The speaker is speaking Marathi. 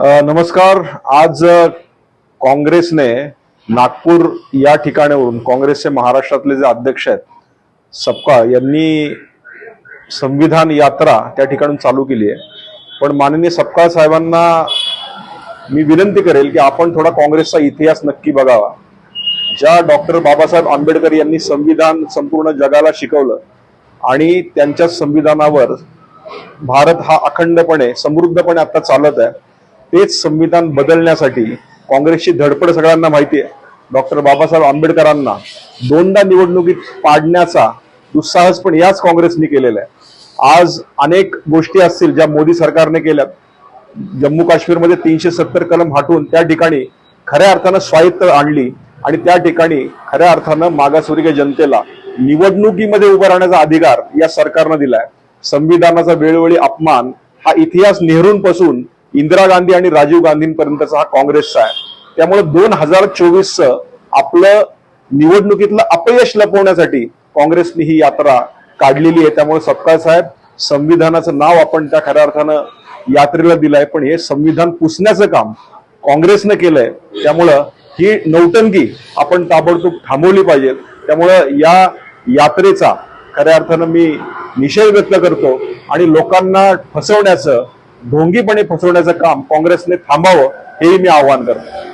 नमस्कार. आज काँग्रेसने नागपूर या ठिकाणावरून काँग्रेसचे महाराष्ट्रातले जे अध्यक्ष आहेत सपकाळ यांनी संविधान यात्रा त्या ठिकाणून चालू केली आहे. पण माननीय सपकाळ साहेबांना मी विनंती करेल की आपण थोडा काँग्रेसचा इतिहास नक्की बघावा. ज्या डॉक्टर बाबासाहेब आंबेडकर यांनी संविधान संपूर्ण जगाला शिकवलं आणि त्यांच्या संविधानावर भारत हा अखंडपणे समृद्धपणे आता चालत आहे तेच संविधान बदलण्यासाठी काँग्रेसची धडपड सगळ्यांना माहिती आहे डॉक्टर बाबासाहेब आंबेडकरांना दोनदा निवडणुकीत पाडण्याचा दुस्साहस पण याच काँग्रेसने केलेला आहे. आज अनेक गोष्टी असतील ज्या मोदी सरकारने केल्या जम्मू काश्मीरमध्ये तीनशे सत्तर कलम हटवून त्या ठिकाणी खऱ्या अर्थानं स्वायत्त आणली आणि त्या ठिकाणी खऱ्या अर्थानं मागासवर्गीय जनतेला निवडणुकीमध्ये उभं राहण्याचा अधिकार या सरकारनं दिलाय. संविधानाचा वेळोवेळी अपमान हा इतिहास नेहरूंपासून इंदिरा गांधी आणि राजीव गांधींपर्यंतचा हा काँग्रेसचा आहे. त्यामुळे दोन हजार चोवीस आपलं निवडणुकीतलं अपयश लपवण्यासाठी काँग्रेसने ही यात्रा काढलेली आहे. त्यामुळे सपकाळ साहेब संविधानाचं नाव आपण त्या खऱ्या अर्थानं यात्रेला दिलंय पण हे संविधान पुसण्याचं काम काँग्रेसनं केलंय. त्यामुळं ही नौटंकी आपण ताबडतोब थांबवली पाहिजे. त्यामुळं या यात्रेचा खऱ्या अर्थानं मी निषेध व्यक्त करतो आणि लोकांना फसवण्याचं ढोंगीपणे फसवण्याचं काम काँग्रेसने थांबावं हेही मी आवाहन करतो.